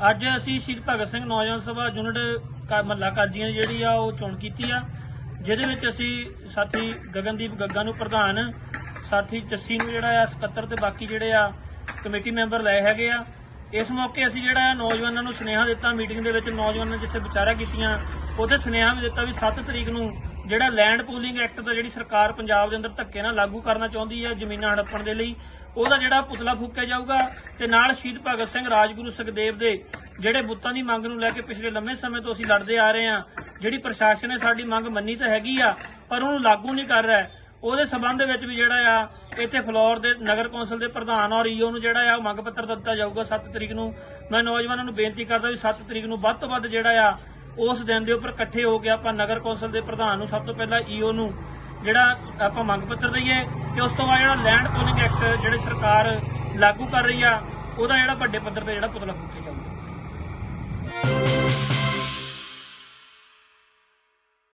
ਅੱਜ ਅਸੀਂ ਸ਼ਹੀਦ ਭਗਤ ਸਿੰਘ ਨੌਜਵਾਨ ਸਭਾ ਯੂਨਿਟ ਕਾ- ਮਹੱਲਾ ਕਾਜੀਆਂ ਦੀ ਜਿਹੜੀ ਆ, ਉਹ ਚੋਣ ਕੀਤੀ ਆ, ਜਿਹਦੇ ਵਿੱਚ ਅਸੀਂ ਸਾਥੀ ਗਗਨਦੀਪ ਗੱਗਾ ਨੂੰ ਪ੍ਰਧਾਨ, ਸਾਥੀ ਜੱਸੀ ਨੂੰ ਜਿਹੜਾ ਆ ਸਕੱਤਰ ਤੇ ਬਾਕੀ ਜਿਹੜੇ ਆ ਕਮੇਟੀ ਮੈਂਬਰ ਲਏ ਹੈਗੇ ਆ। ਇਸ ਮੌਕੇ ਅਸੀਂ ਜਿਹੜਾ ਆ ਨੌਜਵਾਨਾਂ ਨੂੰ ਸੁਨੇਹਾ ਦਿੱਤਾ, ਮੀਟਿੰਗ ਦੇ ਵਿੱਚ ਨੌਜਵਾਨਾਂ ਨੇ ਜਿੱਥੇ ਵਿਚਾਰਾ ਕੀਤੀਆਂ, ਉਹਦੇ ਸੁਨੇਹਾ ਵੀ ਦਿੱਤਾ ਵੀ 7 ਤਰੀਕ ਨੂੰ ਜਿਹੜਾ ਲੈਂਡ ਪੂਲਿੰਗ ਐਕਟ ਦਾ ਜਿਹੜੀ ਸਰਕਾਰ ਪੰਜਾਬ ਦੇ ਅੰਦਰ ਧੱਕੇ ਨਾਲ ਲਾਗੂ ਕਰਨਾ ਚਾਹੁੰਦੀ ਹੈ ਜ਼ਮੀਨਾਂ ਹੜੱਪਣ ਦੇ ਲਈ ਉਹਦਾ ਜਿਹੜਾ ਪੁਤਲਾ ਫੂਕਿਆ ਜਾਊਗਾ ਤੇ ਨਾਲ ਸ਼ਹੀਦ ਭਗਤ ਸਿੰਘ ਰਾਜਗੁਰੂ ਸੁਖਦੇਵ ਦੇ ਜਿਹੜੇ ਬੁੱਤਾਂ ਦੀ ਮੰਗ ਨੂੰ ਲੈ ਕੇ ਪਿਛਲੇ ਲੰਮੇ ਸਮੇਂ ਤੋਂ ਅਸੀਂ ਲੜਦੇ ਆ ਰਹੇ ਹਾਂ, ਜਿਹੜੀ ਪ੍ਰਸ਼ਾਸਨ ਨੇ ਸਾਡੀ ਮੰਗ ਮੰਨੀ ਤਾਂ ਹੈਗੀ ਆ, ਪਰ ਉਹਨੂੰ ਲਾਗੂ ਨਹੀਂ ਕਰ ਰਿਹਾ। ਉਹਦੇ ਸਬੰਧ ਵਿੱਚ ਵੀ ਜਿਹੜਾ ਆ, ਇੱਥੇ ਫਲੋਰ ਦੇ ਨਗਰ ਕੌਂਸਲ ਦੇ ਪ੍ਰਧਾਨ ਔਰ ਈਓ ਨੂੰ ਜਿਹੜਾ ਆ ਮੰਗ ਪੱਤਰ ਦਿੱਤਾ ਜਾਊਗਾ 7 ਤਰੀਕ ਨੂੰ। ਮੈਂ ਨੌਜਵਾਨਾਂ ਨੂੰ ਬੇਨਤੀ ਕਰਦਾ ਵੀ 7 ਤਰੀਕ ਨੂੰ ਵੱਧ ਤੋਂ ਵੱਧ ਜਿਹੜਾ ਆ, ਉਸ ਦਿਨ ਦੇ ਉੱਪਰ ਇਕੱਠੇ ਹੋ ਕੇ ਆਪਾਂ ਨਗਰ ਕੌਂਸਲ ਦੇ ਪ੍ਰਧਾਨ ਨੂੰ, ਸਭ ਤੋਂ ਪਹਿਲਾਂ ਈਓ ਨੂੰ ਜਿਹੜਾ ਆਪਾਂ ਮੰਗ ਪੱਤਰ ਦਈਏ ਤੇ ਉਸ ਤੋਂ ਬਾਅਦ ਜਿਹੜਾ ਲੈਂਡ ਪੂਲਿੰਗ ਐਕਟ ਜਿਹੜੇ ਸਰਕਾਰ ਲਾਗੂ ਕਰ ਰਹੀ ਆ, ਉਹਦਾ ਜਿਹੜਾ ਵੱਡੇ ਪੱਧਰ ਤੇ ਜਿਹੜਾ ਪੁਤਲਾ ਫੂਕਿਆ ਜਾਊਗਾ